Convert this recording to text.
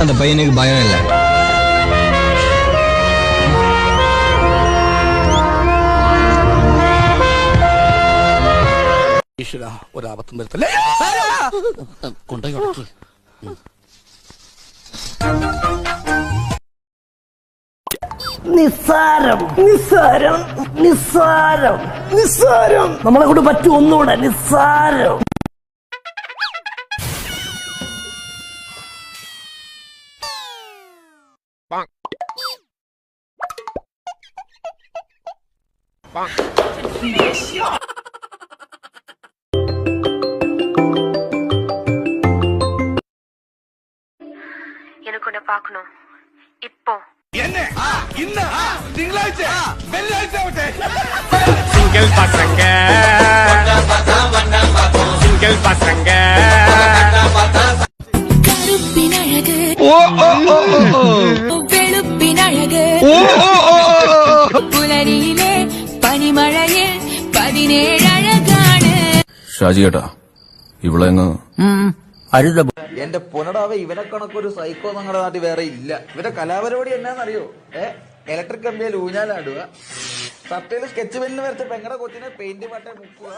அந்த பையனுக்கு பயம் இல்லை ഈശ്വര ഒരാപത്തും വരുത്തല്ലേ കൊണ്ടേ ഉടക്കി നിസ്സാരം നിസ്സാരം നിസ്സാരം നിസ്സാരം നമ്മളെ കൊണ്ട് പറ്റും ഒന്നുകൂടെ നിസ്സാരം 棒！别笑。எனக்கு பசங்க. சிங்கிள் பசங்க. கருப்பின் அழகு ஓ പനിമഴയിൽ പതിനേഴഴകാണ്. ഷാജി കേട്ടാ ഇവിടെ എന്റെ പുനടാവ ഇവനെ കണക്കൊരു സൈക്കോ നമ്മുടെ നാട്ടിൽ വേറെ ഇല്ല. ഇവരെ കലാപരിപാടി എന്നാന്നറിയോ? ഏ? ഇലക്ട്രിക് കമ്പിയിൽ ഊഞ്ഞാലാടുക സട്ടയിൽ സ്കെച്ച് പെല്ലിന് വരച്ച പെങ്ങടെ കൊച്ചിനെ പെയിന്റ് പട്ട മുക്കുക.